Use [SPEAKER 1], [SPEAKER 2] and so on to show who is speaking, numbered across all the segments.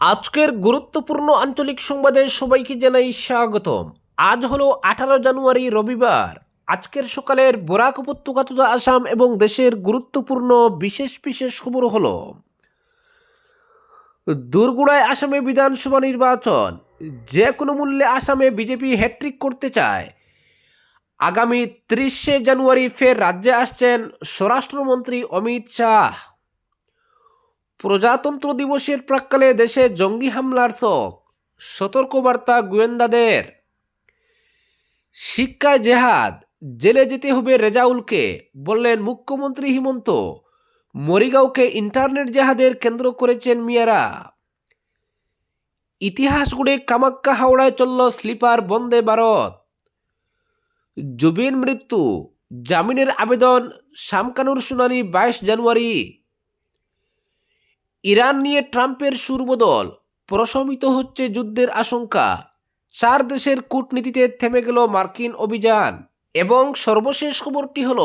[SPEAKER 1] আজকের গুরুত্বপূর্ণ আঞ্চলিক সংবাদে সবাইকে জানাই স্বাগতম। আজ হলো আঠারো জানুয়ারি, রবিবার। আজকের সকালের বরাক উপত্যকা তথা আসাম এবং দেশের গুরুত্বপূর্ণ বিশেষ বিশেষ খবর হলো, দুর্গুড়ায় আসামে বিধানসভা নির্বাচন। যে কোনো মূল্যে আসামে বিজেপি হ্যাট্রিক করতে চায়। আগামী ত্রিশে জানুয়ারি ফের রাজ্যে আসছেন স্বরাষ্ট্রমন্ত্রী অমিত শাহ। প্রজাতন্ত্র দিবসের প্রাক্কালে দেশে জঙ্গি হামলার শোক। সতর্কবার্তা গোয়েন্দাদের। শিক্ষায় জেহাদ, জেলে যেতে হবে রেজাউলকে, বললেন মুখ্যমন্ত্রী হিমন্ত। মরিগাঁওকে ইন্টারনেট জেহাদের কেন্দ্র করেছেন মিয়ারা। ইতিহাস গুড়ে কামাক্কা হাওড়ায় চলল স্লিপার বন্দে ভারত। জুবিন মৃত্যু, জামিনের আবেদন, শামকানুর শুনানি বাইশ জানুয়ারি। ইরান নিয়ে ট্রাম্পের সুরবদল প্রশমিত হচ্ছে যুদ্ধের আশঙ্কা। চার দেশের কূটনীতিতে থেমে গেল মার্কিন অভিযান এবং সর্বশেষ খবরটি হল,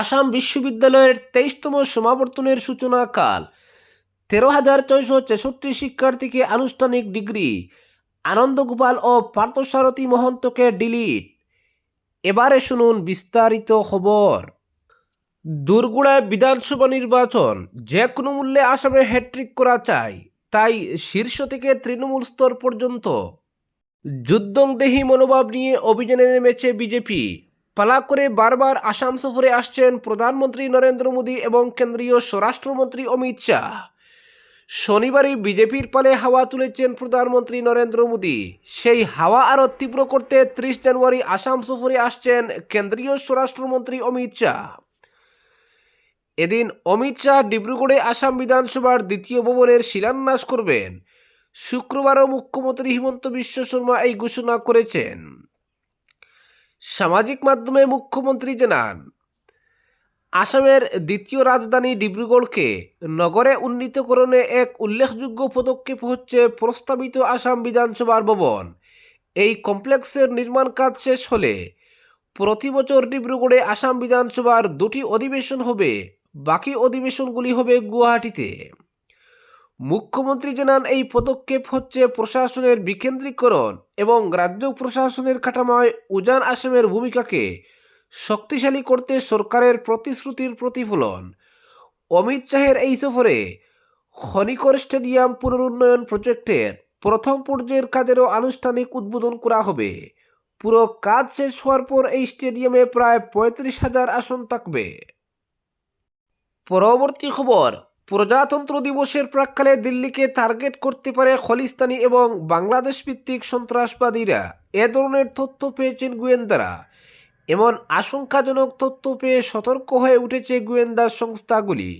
[SPEAKER 1] আসাম বিশ্ববিদ্যালয়ের তেইশতম সমাবর্তনের সূচনা কাল। তেরো হাজার ছয়শো ছেষট্টি শিক্ষার্থীকে আনুষ্ঠানিক ডিগ্রি, আনন্দগোপাল ও পার্থসারথী মহন্তকে ডিলিট। এবারে শুনুন বিস্তারিত খবর। দুর্গুড়ায় বিধানসভা নির্বাচন যে কোনো মূল্যে আসামে হ্যাট্রিক করা চাই, তাই শীর্ষ থেকে তৃণমূল স্তর পর্যন্ত। যুদ্ধংদেহী মনোভাব নিয়ে অভিযানে নেমেছে বিজেপি। পালা করে বারবার আসাম সফরে আসছেন প্রধানমন্ত্রী নরেন্দ্র মোদী এবং কেন্দ্রীয় স্বরাষ্ট্রমন্ত্রী অমিত শাহ। শনিবারই বিজেপির পালে হাওয়া তুলেছেন প্রধানমন্ত্রী নরেন্দ্র মোদী। সেই হাওয়া আরও তীব্র করতে ত্রিশ জানুয়ারি আসাম সফরে আসছেন কেন্দ্রীয় স্বরাষ্ট্রমন্ত্রী অমিত শাহ। এদিন অমিত শাহ ডিব্রুগড়ে আসাম বিধানসভার দ্বিতীয় ভবনের শিলান্যাস করবেন। শুক্রবারও মুখ্যমন্ত্রী হিমন্ত বিশ্ব শর্মা এই ঘোষণা করেছেন। সামাজিক মাধ্যমে মুখ্যমন্ত্রী জানান, আসামের দ্বিতীয় রাজধানী ডিব্রুগড়কে নগরে উন্নীতকরণে এক উল্লেখযোগ্য পদক্ষেপ হচ্ছে প্রস্তাবিত আসাম বিধানসভার ভবন। এই কমপ্লেক্সের নির্মাণ কাজ শেষ হলে প্রতি বছর ডিব্রুগড়ে আসাম বিধানসভার দুটি অধিবেশন হবে। বাকি অধিবেশনগুলি হবে গুয়াহাটিতে। মুখ্যমন্ত্রী জানান, এই পদক্ষেপ হচ্ছে প্রশাসনের বিকেন্দ্রীকরণ এবং রাজ্য প্রশাসনের কাঠামোয় উজান আসামের ভূমিকাকে শক্তিশালী করতে সরকারের প্রতিশ্রুতির প্রতিফলন। অমিত শাহের এই সফরে খনিকর স্টেডিয়াম পুনরুন্নয়ন প্রজেক্টের প্রথম পর্যায়ের কাজেরও আনুষ্ঠানিক উদ্বোধন করা হবে। পুরো কাজ শেষ হওয়ার পর এই স্টেডিয়ামে প্রায় পঁয়ত্রিশ হাজার আসন থাকবে। পরবর্তী খবর, প্রজাতন্ত্র দিবসের প্রাক্কালে দিল্লিকে টার্গেট করতে পারে খলিস্তানি এবং বাংলাদেশ ভিত্তিক সন্ত্রাসবাদীরা। এ ধরনের তথ্য পেয়েছেন গোয়েন্দারা। এমন আশঙ্কাজনক তথ্য পেয়ে সতর্ক হয়ে উঠেছে গোয়েন্দা সংস্থাগুলি।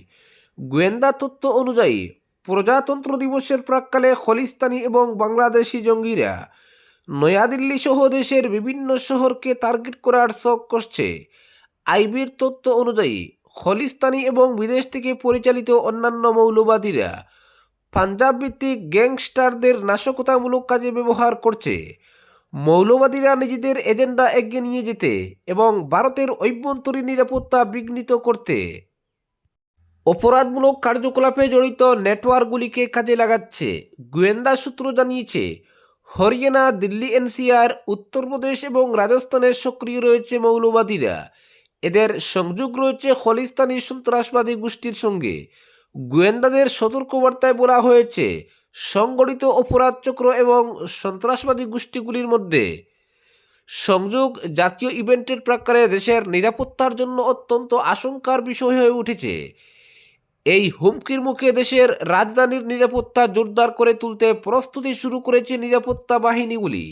[SPEAKER 1] গোয়েন্দা তথ্য অনুযায়ী, প্রজাতন্ত্র দিবসের প্রাক্কালে খলিস্তানি এবং বাংলাদেশি জঙ্গিরা নয়াদিল্লি সহ দেশের বিভিন্ন শহরকে টার্গেট করার শখ করছে। আইবির তথ্য অনুযায়ী খলিস্তানি এবং বিদেশ থেকে পরিচালিত অন্যান্য মৌলবাদীরা পাঞ্জাব ভিত্তিক গ্যাংস্টারদের নাশকতামূলক কাজে ব্যবহার করছে। মৌলবাদীরা নিজেদের এজেন্ডা এগিয়ে নিয়ে যেতে এবং ভারতের অভ্যন্তরীণ নিরাপত্তা বিঘ্নিত করতে অপরাধমূলক কার্যকলাপে জড়িত নেটওয়ার্কগুলিকে কাজে লাগাচ্ছে। গোয়েন্দা সূত্র জানিয়েছে, হরিয়ানা, দিল্লি, এনসিআর, উত্তরপ্রদেশ এবং রাজস্থানে সক্রিয় রয়েছে মৌলবাদীরা। এদের সংযোগ রয়েছে খলিস্তানি সন্ত্রাসবাদী গোষ্ঠীর সঙ্গে। গোয়েন্দাদের সতর্কবার্তায় বলা হয়েছে, সংগঠিত অপরাধ চক্র এবং সন্ত্রাসবাদী গোষ্ঠীগুলির মধ্যে সংযোগ জাতীয় ইভেন্টের প্রাকারে দেশের নিরাপত্তার জন্য অত্যন্ত আশঙ্কার বিষয় হয়ে উঠেছে। এই হুমকির মুখে দেশের রাজধানীর নিরাপত্তা জোরদার করে তুলতে প্রস্তুতি শুরু করেছে নিরাপত্তা বাহিনীগুলি।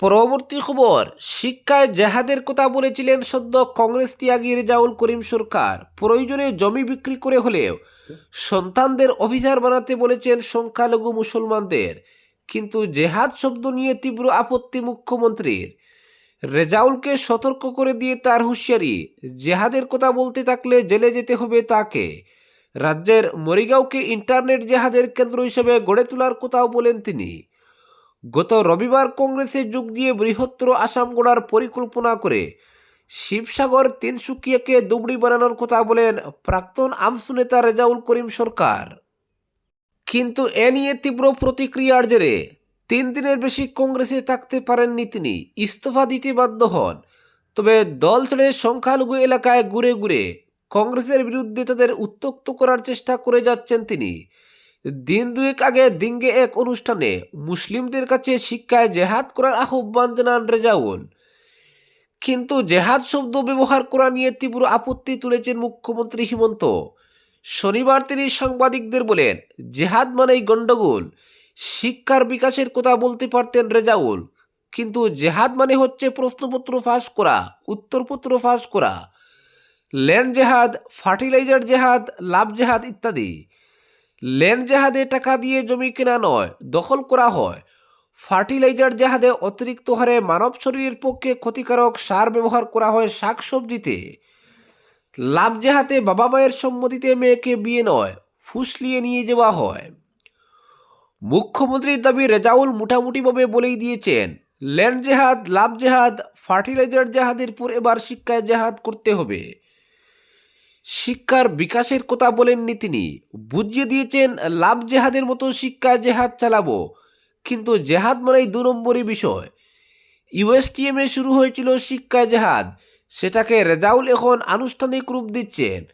[SPEAKER 1] পরবর্তী খবর, শিক্ষায় জেহাদের কথা বলেছিলেন সদ্য কংগ্রেস ত্যাগী রেজাউল করিম সরকার। প্রয়োজনে জমি বিক্রি করে হলেও সন্তানদের অফিসার বানাতে বলেছেন সংখ্যালঘু মুসলমানদের। কিন্তু জেহাদ শব্দ নিয়ে তীব্র আপত্তি মুখ্যমন্ত্রীর। রেজাউলকে সতর্ক করে দিয়ে তার হুঁশিয়ারি, জেহাদের কথা বলতে থাকলে জেলে যেতে হবে তাকে। রাজ্যের মরিগাঁওকে ইন্টারনেট জেহাদের কেন্দ্র হিসেবে গড়ে তোলার কথাও বলেন তিনি। গত রবিবার কংগ্রেসে যোগ দিয়ে বৃহত্তর আসাম গড়ার পরিকল্পনা করে শিবসাগর তিনসুকিয়াকে দুবড়ি বানানোর কথা বলেন প্রাক্তন আমসু নেতা রেজাউল করিম সরকার। কিন্তু এ নিয়ে তীব্র প্রতিক্রিয়ার জেরে তিন দিনের বেশি কংগ্রেসে থাকতে পারেননি তিনি, ইস্তফা দিতে বাধ্য হন। তবে দল ছেড়ে সংখ্যালঘু এলাকায় ঘুরে ঘুরে কংগ্রেসের বিরুদ্ধে তাদের উত্তক্ত করার চেষ্টা করে যাচ্ছেন তিনি। দিন দুয়েক আগে দিঙ্গে এক অনুষ্ঠানে মুসলিমদের কাছে শিক্ষায় জেহাদ করার আহ্বান জানান রেজাউল। কিন্তু জেহাদ শব্দ ব্যবহার করা নিয়ে তীব্র আপত্তি তুলেছেন মুখ্যমন্ত্রী হিমন্ত। শনিবার তিনি সাংবাদিকদের বলেন, জেহাদ মানেই গণ্ডগোল। শিক্ষার বিকাশের কথা বলতে পারতেন রেজাউল। কিন্তু জেহাদ মানে হচ্ছে প্রশ্নপত্র ফাঁস করা, উত্তরপত্র ফাঁস করা। ল্যান্ড জেহাদ, ফার্টিলাইজার জেহাদ, লাভ জেহাদ ইত্যাদি। ল্যান্ড জেহাদে টাকা দিয়ে জমি কেনা নয়, দখল করা হয়। ফার্টিলাইজার জেহাদে অতিরিক্ত হারে মানব শরীরের পক্ষে ক্ষতিকারক সার ব্যবহার করা হয় শাকসবজিতে। লাভ জেহাতে বাবা মায়ের সম্মতিতে মেয়েকে বিয়ে নয়, ফুসলিয়ে নিয়ে যাওয়া হয়। মুখ্যমন্ত্রীর দাবি রেজাউল মোটামুটিভাবে বলেই দিয়েছেন ল্যান্ড জেহাদ লাভ জেহাদ, ফার্টিলাইজার জেহাদের পর এবার শিক্ষায় জেহাদ করতে হবে। শিক্ষার বিকাশের কথা বলেননি তিনি। বুঝিয়ে দিয়েছেন, লাভ জেহাদের মতো শিক্ষা জেহাদ চালাবো। কিন্তু জেহাদ মানেই দু নম্বরই বিষয়। ইউএসটিএমে শুরু হয়েছিল শিক্ষা জেহাদ। সেটাকে রেজাউল এখন আনুষ্ঠানিক রূপ দিচ্ছেন।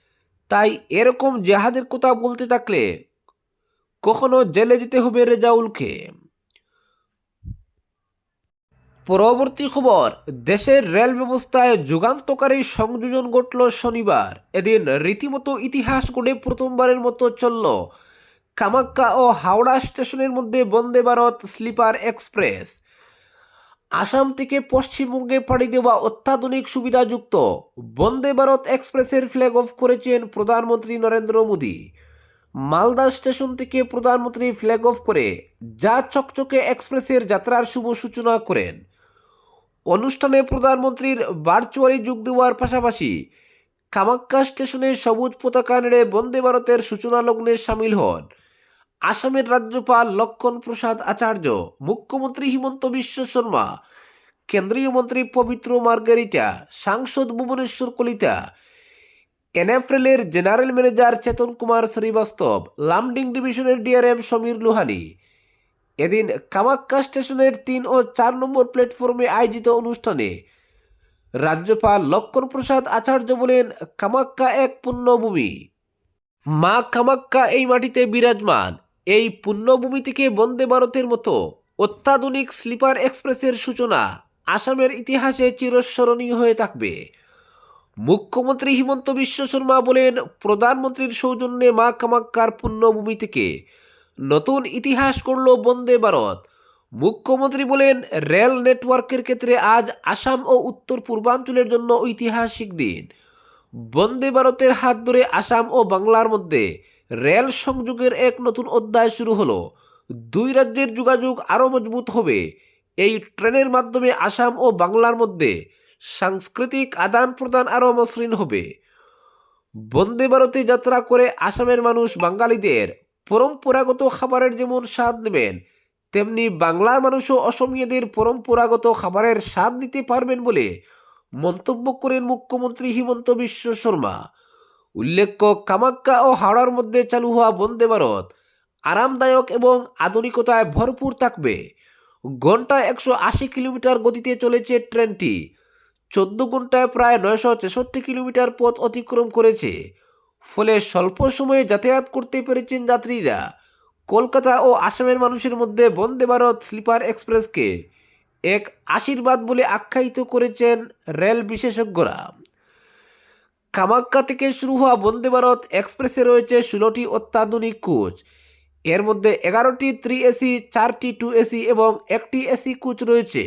[SPEAKER 1] তাই এরকম জেহাদের কথা বলতে থাকলে কখনো জেলে যেতে হবে রেজাউলকে। পরবর্তী খবর, দেশের রেল ব্যবস্থায় যুগান্তকারী সংযোজন ঘটল শনিবার। এদিন রীতিমতো ইতিহাস গড়ে প্রথমবারের মতো চলল। কামাক্কা ও হাওড়া স্টেশনের মধ্যে বন্দে ভারত স্লিপার এক্সপ্রেস। আসাম থেকে পশ্চিমবঙ্গে পাড়ি দেওয়া অত্যাধুনিক সুবিধাযুক্ত বন্দে ভারত এক্সপ্রেসের ফ্ল্যাগ অফ করেছেন প্রধানমন্ত্রী নরেন্দ্র মোদী। মালদা স্টেশন থেকে প্রধানমন্ত্রী ফ্ল্যাগ অফ করে যা চকচকে এক্সপ্রেসের যাত্রার শুভ সূচনা করেন। অনুষ্ঠানে প্রধানমন্ত্রীর ভার্চুয়ালি যোগ দেওয়ার পাশাপাশি কামাক্কা স্টেশনে সবুজ পতাকা নেড়ে বন্দে ভারতের সূচনা লগ্নে সামিল হন। আসামের রাজ্যপাল লক্ষণ প্রসাদ আচার্য, মুখ্যমন্ত্রী হিমন্ত বিশ্ব শর্মা, কেন্দ্রীয় মন্ত্রী পবিত্র মার্গারিটা, সাংসদ ভুবনেশ্বর কলিতা, এনএফএলের জেনারেল ম্যানেজার চেতন কুমার শ্রীবাস্তব, লামডিং ডিভিশনের ডিআরএম সমীর লোহানি এদিন কামাক্কা স্টেশনের তিন ও চার নম্বর প্ল্যাটফর্মে আয়োজিত অনুষ্ঠানে রাজ্যপাল লক্ষণ প্রসাদ আচার্য বলেন, কামাক্কা এক পুণ্যভূমি। মা কামাক্কা এই মাটিতে বিরাজমান। এই পুণ্যভূমি থেকে বন্দে ভারতের মতো অত্যাধুনিক স্লিপার এক্সপ্রেসের সূচনা আসামের ইতিহাসে চিরস্মরণীয় হয়ে থাকবে। মুখ্যমন্ত্রী হিমন্ত বিশ্ব শর্মা বলেন, প্রধানমন্ত্রীর সৌজন্যে মা কামাক্কার পুণ্যভূমি থেকে নতুন ইতিহাস করল বন্দে ভারত। মুখ্যমন্ত্রী বলেন, রেল নেটওয়ার্কের ক্ষেত্রে আজ আসাম ও উত্তর পূর্বাঞ্চলের জন্য ঐতিহাসিক দিন। বন্দে ভারতের হাত ধরে আসাম ও বাংলার মধ্যে রেল সংযোগের এক নতুন অধ্যায় শুরু হলো। দুই রাজ্যের যোগাযোগ আরও মজবুত হবে। এই ট্রেনের মাধ্যমে আসাম ও বাংলার মধ্যে সাংস্কৃতিক আদান প্রদান আরও মসৃণ হবে। বন্দে ভারতে যাত্রা করে আসামের মানুষ বাঙালিদের পরম্পরাগত খাবারের যেমন স্বাদ নেবেন, তেমনি বাংলার মানুষও অসমীয়াদের পরম্পরাগত খাবারের স্বাদ নিতে পারবেন বলে মন্তব্য করেন মুখ্যমন্ত্রী হিমন্ত বিশ্ব শর্মা। উল্লেখ্য, কামাক্কা ও হাওড়ার মধ্যে চালু হওয়া বন্দে ভারত আরামদায়ক এবং আধুনিকতায় ভরপুর থাকবে। ঘন্টায় একশো আশি কিলোমিটার গতিতে চলেছে ট্রেনটি। চোদ্দ ঘন্টায় প্রায় নয়শো ছেষট্টি কিলোমিটার পথ অতিক্রম করেছে। ফলে স্বল্প সময়ে যাতায়াত করতে পেরেছেন যাত্রীরা। কলকাতা ও আসামের মানুষের মধ্যে বন্দে ভারত স্লিপার এক্সপ্রেসকে এক আশীর্বাদ বলে আখ্যায়িত করেছেন রেল বিশেষজ্ঞরা। কামাক্কা থেকে শুরু হওয়া বন্দে ভারত এক্সপ্রেসে রয়েছে ষোলোটি অত্যাধুনিক কোচ। এর মধ্যে এগারোটি থ্রি এসি চারটি টু এসি এবং একটি এসি কোচ রয়েছে।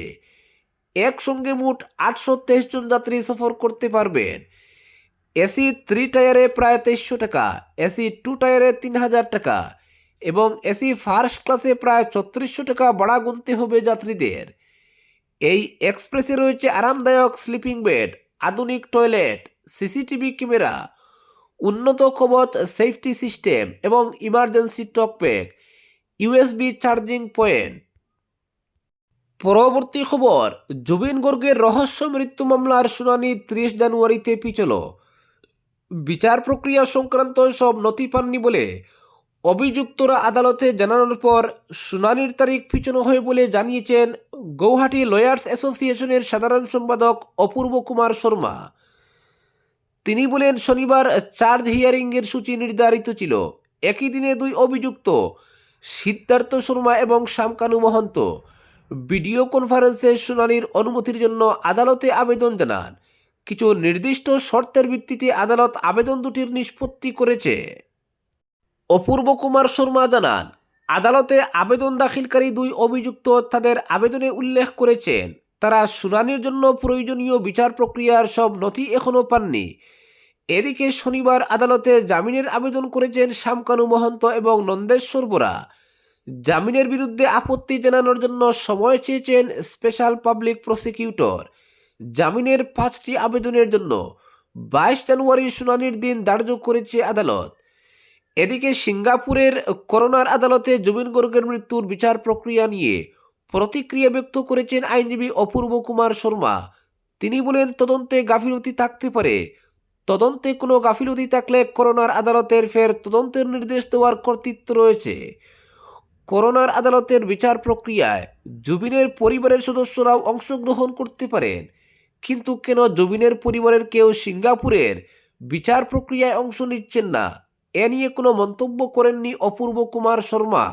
[SPEAKER 1] একসঙ্গে মোট আটশো তেইশ জন যাত্রী সফর করতে পারবেন। এসি থ্রি টায়ারে প্রায় তেইশশো টাকা, এসি টু টায়ারে তিন হাজার টাকা এবং এসি ফার্স্ট ক্লাসে প্রায় ছত্রিশশো টাকা ভাড়া গুনতে হবে যাত্রীদের। এই এক্সপ্রেসে রয়েছে আরামদায়ক স্লিপিং বেড আধুনিক টয়লেট সিসিটিভি ক্যামেরা উন্নত কবচ সেফটি সিস্টেম এবং emergency talkback USB charging point পরবর্তী খবর জুবিন গর্গের রহস্য মৃত্যু মামলার শুনানি ত্রিশ জানুয়ারিতে পিছল। বিচার প্রক্রিয়া সংক্রান্ত সব নথি পাননি বলে অভিযুক্তরা আদালতে জানানোর পর শুনানির তারিখ পিছনো হয় বলে জানিয়েছেন গৌহাটি লয়ার্স অ্যাসোসিয়েশনের সাধারণ সম্পাদক অপূর্ব কুমার শর্মা। তিনি বলেন, শনিবার চার্জ হিয়ারিংয়ের সূচি নির্ধারিত ছিল। একই দিনে দুই অভিযুক্ত, সিদ্ধার্থ শর্মা এবং শামকানু মহন্ত, ভিডিও কনফারেন্সে শুনানির অনুমতির জন্য আদালতে আবেদন জানান। কিছু নির্দিষ্ট শর্তের ভিত্তিতে আদালত আবেদন দুটির নিষ্পত্তি করেছে। অপূর্ব কুমার শর্মা জানান, আদালতে আবেদন দাখিলকারী দুই অভিযুক্ত তাদের আবেদনে উল্লেখ করেছেন, তারা শুনানির জন্য প্রয়োজনীয় বিচার প্রক্রিয়ার সব নথি এখনও পাননি। এদিকে শনিবার আদালতে জামিনের আবেদন করেছেন শামকানু মহন্ত এবং নন্দেশ্বর বোরা। জামিনের বিরুদ্ধে আপত্তি জানানোর জন্য সময় চেয়েছেন স্পেশাল পাবলিক প্রসিকিউটর। জামিনের পাঁচটি আবেদনের জন্য বাইশ জানুয়ারি শুনানির দিন ধার্য করেছে আদালত। এদিকে সিঙ্গাপুরের করোনার আদালতে জুবিন গর্গের মৃত্যুর বিচার প্রক্রিয়া নিয়ে প্রতিক্রিয়া ব্যক্ত করেছেন আইনজীবী অপূর্ব কুমার শর্মা। তিনি বলেন, তদন্তে গাফিলতি থাকতে পারে। তদন্তে কোনো গাফিলতি থাকলে করোনার আদালতের ফের তদন্তের নির্দেশ দেওয়ার কর্তৃত্ব রয়েছে। করোনার আদালতের বিচার প্রক্রিয়ায় জুবিনের পরিবারের সদস্যরাও অংশগ্রহণ করতে পারেন। কিন্তু কেন জবিনের পরিবারের কেউ সিঙ্গাপুরের বিচার প্রক্রিয়ায় অংশ নিচ্ছেন না? এ নিয়ে কোনো মন্তব্য করেননি অপূর্ব কুমার শর্মা।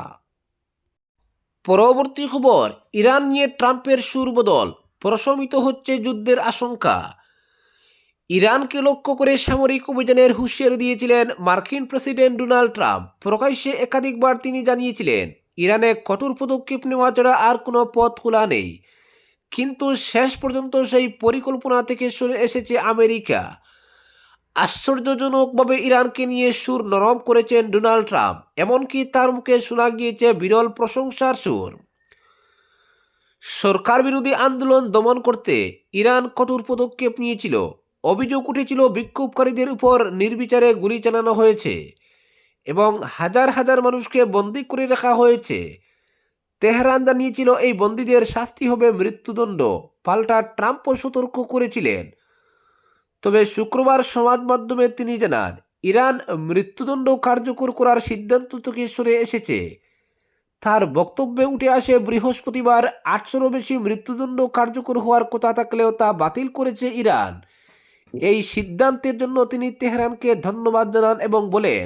[SPEAKER 1] পরবর্তী খবর, ইরান নিয়ে ট্রাম্পের সুর বদল, প্রশমিত হচ্ছে যুদ্ধের আশঙ্কা। ইরানকে লক্ষ্য করে সামরিক অভিযানের হুঁশিয়ারি দিয়েছিলেন মার্কিন প্রেসিডেন্ট ডোনাল্ড ট্রাম্প। প্রকাশ্যে একাধিকবার তিনি জানিয়েছিলেন, ইরানে কঠোর পদক্ষেপ নেওয়া ছাড়া আর কোনো পথ খোলা নেই। কিন্তু শেষ পর্যন্ত সেই পরিকল্পনা থেকে সরে এসেছে আমেরিকা। আশ্চর্যজনকভাবে ইরানকে নিয়ে সুর নরম করেছেন ডোনাল্ড ট্রাম্প, এমনকি তার মুখে শোনা গিয়েছে বিরল প্রশংসার সুর। সরকার বিরোধী আন্দোলন দমন করতে ইরান কঠোর পদক্ষেপ নিয়েছিল। অভিযোগ উঠেছিল বিক্ষোভকারীদের উপর নির্বিচারে গুলি চালানো হয়েছে এবং হাজার হাজার মানুষকে বন্দী করে রাখা হয়েছে। তেহরান জানিয়েছিল এই বন্দীদের শাস্তি হবে মৃত্যুদণ্ড। পাল্টা ট্রাম্পও সতর্ক করেছিলেন। তবে শুক্রবার সমাজ মাধ্যমে তিনি জানান, ইরান মৃত্যুদণ্ড কার্যকর করার সিদ্ধান্ত থেকে সরে এসেছে। তার বক্তব্যে উঠে আসে, বৃহস্পতিবার আটশোরও বেশি মৃত্যুদণ্ড কার্যকর হওয়ার কথা থাকলেও তা বাতিল করেছে ইরান। এই সিদ্ধান্তের জন্য তিনি তেহরানকে ধন্যবাদ জানান এবং বলেন,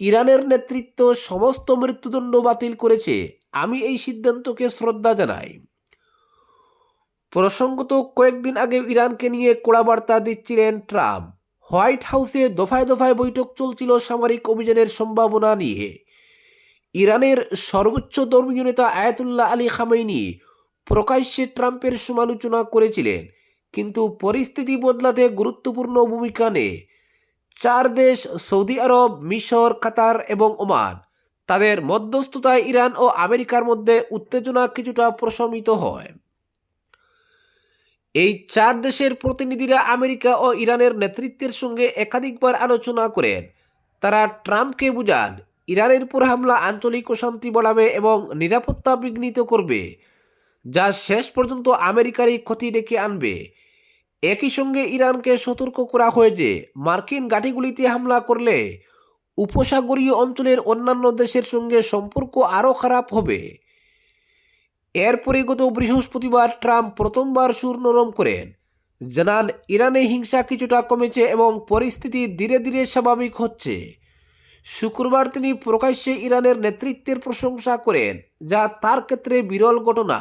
[SPEAKER 1] ইরানের নেতৃত্ব সমস্ত মৃত্যুদণ্ড বাতিল করেছে। আমি এই সিদ্ধান্তকে শ্রদ্ধা জানাই। প্রসঙ্গত কয়েকদিন আগে ইরানকে নিয়ে কড়া বার্তা দিচ্ছিলেন ট্রাম্প। হোয়াইট হাউসে দফায় দফায় বৈঠক চলছিল সামরিক অভিযানের সম্ভাবনা নিয়ে। ইরানের সর্বোচ্চ ধর্মীয় নেতা আয়াতুল্লাহ আলী খামেইনি প্রকাশ্যে ট্রাম্পের সমালোচনা করেছিলেন, কিন্তু পরিস্থিতি বদলাতে গুরুত্বপূর্ণ ভূমিকা নেয়। চার দেশ সৌদি আরব, মিশর, কাতার এবং ওমান তাদের মধ্যস্থতায় ইরান ও আমেরিকার মধ্যে উত্তেজনা কিছুটা প্রশমিত হয়। এই চার দেশের প্রতিনিধিরা আমেরিকা ও ইরানের নেতৃত্বের সঙ্গে একাধিকবার আলোচনা করেন। তারা ট্রাম্পকে বুঝান, ইরানের উপর হামলা আঞ্চলিক অশান্তি বাড়াবে এবং নিরাপত্তা বিঘ্নিত করবে, যা শেষ পর্যন্ত আমেরিকারই ক্ষতি ডেকে আনবে। একই সঙ্গে ইরানকে সতর্ক করা হয় যে, মার্কিন ঘাঁটিগুলিতে হামলা করলে উপসাগরীয় অঞ্চলের অন্যান্য দেশের সঙ্গে সম্পর্ক আরও খারাপ হবে। এরপরে গত বৃহস্পতিবার ট্রাম্প প্রথমবার সুর নরম করেন। জানান, ইরানে হিংসা কিছুটা কমেছে এবং পরিস্থিতি ধীরে ধীরে স্বাভাবিক হচ্ছে। শুক্রবার তিনি প্রকাশ্যে ইরানের নেতৃত্বের প্রশংসা করেন, যা তার ক্ষেত্রে বিরল ঘটনা।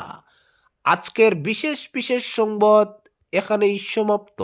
[SPEAKER 1] আজকের বিশেষ বিশেষ সংবাদ এখানেই সমাপ্ত।